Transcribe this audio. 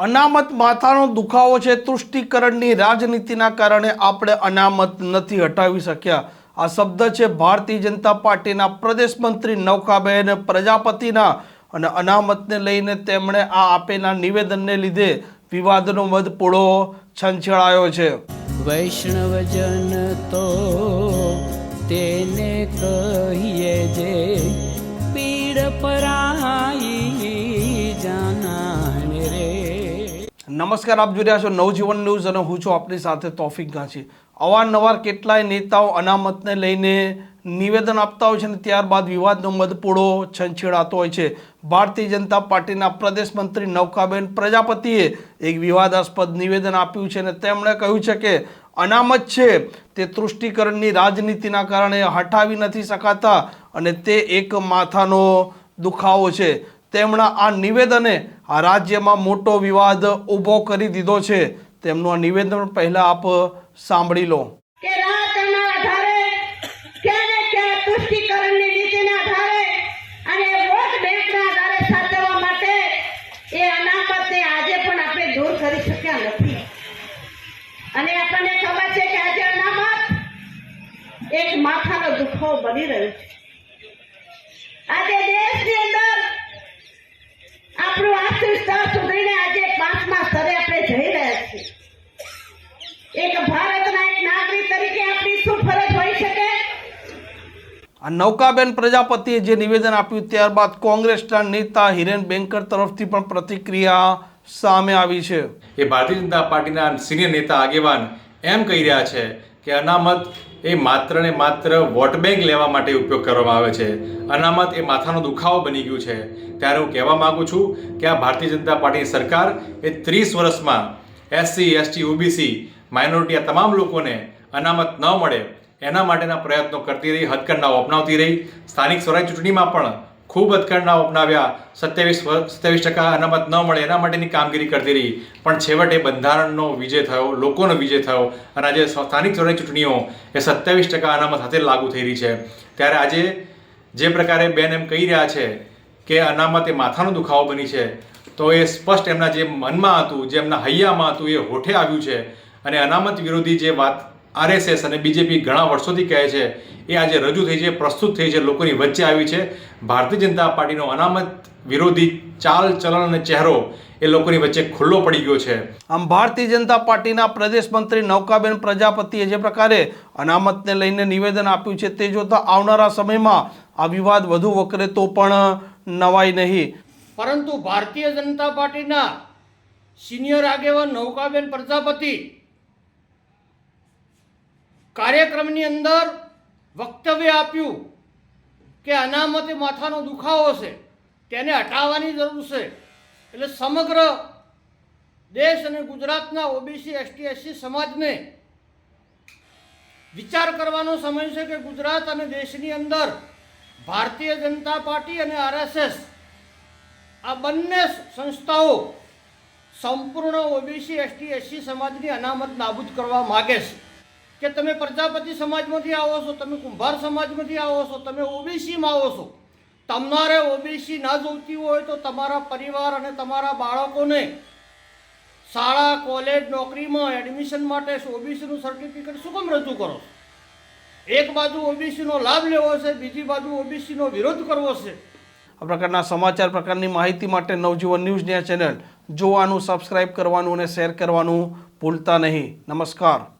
અનામત માથાનો દુખાવો છે, તુષ્ટિકરણની રાજનીતિના કારણે આપણે અનામત નથી હટાવી શક્યા. આ શબ્દ છે, ભારતીય જનતા પાર્ટીના પ્રદેશ મંત્રી નૌકાબેન પ્રજાપતિના અને અનામતને લઈને તેમણે આ આપેલા નિવેદનને લીધે વિવાદનો મધ પૂળો છંછેડાયો છે. વૈષ્ણવજન તો તેને કહીએ જે નમસ્કાર, આપ જોઈ રહ્યા છો નવજીવન ન્યૂઝ અને હું છું આપની સાથે તોફિક ગાંચી. અવારનવાર કેટલાય નેતાઓ અનામતને લઈને નિવેદન આપતા હોય છે અને ત્યારબાદ વિવાદનો મધપૂડો છંછેડાતો હોય છે. ભારતીય જનતા પાર્ટીના પ્રદેશ મંત્રી નૌકાબેન પ્રજાપતિએ એક વિવાદાસ્પદ નિવેદન આપ્યું છે અને તેમણે કહ્યું છે કે અનામત છે તે તૃષ્ટિકરણની રાજનીતિના કારણે હટાવી નથી શકાતા અને તે એક માથાનો દુખાવો છે. તેમના આ નિવેદને આ રાજ્યમાં મોટો વિવાદ ઊભો કરી દીધો છે. તેમનું આ નિવેદન પહેલા આપ સાંભળી લો. એક માથાનો દુખાવો બની રહ્યો છે. આજે દેશની અંદર આ નૌકાબેન પ્રજાપતિએ જે નિવેદન આપ્યું ત્યારબાદ કોંગ્રેસના નેતા હિરેન બેંકર તરફથી પણ પ્રતિક્રિયા સામે આવી છે. એ ભારતીય જનતા પાર્ટીના સિનિયર નેતા આગેવાન એમ કહી રહ્યા છે કે અનામત એ માત્ર ને માત્ર વોટ બેંક લેવા માટે ઉપયોગ કરવામાં આવે છે. અનામત એ માથાનો દુખાવો બની ગયું છે. ત્યારે હું કહેવા માગું છું કે આ ભારતીય જનતા પાર્ટીની સરકાર એ ત્રીસ વર્ષમાં એસસી, એસટી, ઓબીસી, માઇનોરિટી આ તમામ લોકોને અનામત ન મળે એના માટેના પ્રયત્નો કરતી રહી હથકંડાઓ અપનાવતી રહી. સ્થાનિક સ્વરાજ ચૂંટણીમાં પણ ખૂબ હથકંડાઓ અપનાવ્યા. સત્યાવીસ સત્યાવીસ ટકા અનામત ન મળે એના માટેની કામગીરી કરતી રહી. પણ છેવટે બંધારણનો વિજય થયો, લોકોનો વિજય થયો અને આજે સ્થાનિક સ્વરાજ ચૂંટણીઓ એ સત્યાવીસ ટકા અનામત સાથે લાગુ થઈ રહી છે. ત્યારે આજે જે પ્રકારે બેન એમ કહી રહ્યા છે કે અનામત એ માથાનો દુખાવો બની છે, તો એ સ્પષ્ટ એમના જે મનમાં હતું, જે એમના હૈયામાં હતું, એ હોઠે આવ્યું છે. અને અનામત વિરોધી જે વાત આરએસએસ અને બીજેપી ઘણા વર્ષોથી કહે છે એ આજે રજૂ થઈ છે પ્રસ્તુત થઈ છે લોકોની વચ્ચે આવી છે. ભારતીય જનતા પાર્ટીનો અનામત વિરોધી ચાલ ચલણ અને ચહેરો એ લોકોની વચ્ચે ખુલ્લો પડી ગયો છે. આમ ભારતીય જનતા પાર્ટીના પ્રદેશ મંત્રી નૌકાબેન પ્રજાપતિએ જે પ્રકારે અનામતને લઈને નિવેદન આપ્યું છે તે જોતા આવનારા સમયમાં આ વિવાદ વધુ વકરે તો પણ નવાઈ નહીં. પરંતુ ભારતીય જનતા પાર્ટીના સિનિયર આગેવાન નૌકાબેન પ્રજાપતિ કાર્યક્રમની અંદર વક્તવ્ય આપ્યું કે અનામતે માથાનો દુખાવો છે તેને હટાવવાની જરૂર છે. એટલે સમગ્ર દેશ અને ગુજરાતના ઓબીસી, એસટી, એસસી સમાજને વિચાર કરવાનો સમય છે કે ગુજરાત અને દેશની અંદર ભારતીય જનતા પાર્ટી અને આરએસએસ આ બંને સંસ્થાઓ સંપૂર્ણ ઓબીસી, એસટી, એસસી સમાજની અનામત નાબૂદ કરવા માગે છે. કે તમે પ્રજાપતિ સમાજમાંથી આવો છો, તમે કુંભાર સમાજમાંથી આવો છો, તમે ઓબીસીમાં આવો છો. તમારે ઓબીસી ના જોઈતી હોય તો તમારા પરિવાર અને તમારા બાળકોને શાળા, કોલેજ, નોકરીમાં એડમિશન માટે ઓબીસીનું સર્ટિફિકેટ શું કેમ રજૂ કરો એક બાજુ ઓબીસીનો લાભ લેવો છે, બીજી બાજુ ઓબીસીનો વિરોધ કરવો છે. આ પ્રકારના સમાચાર, પ્રકારની માહિતી માટે નવજીવન ન્યૂઝની ચેનલ. જોવાનું સબસ્ક્રાઇબ કરવાનું અને શેર કરવાનું ભૂલતા નહીં. નમસ્કાર.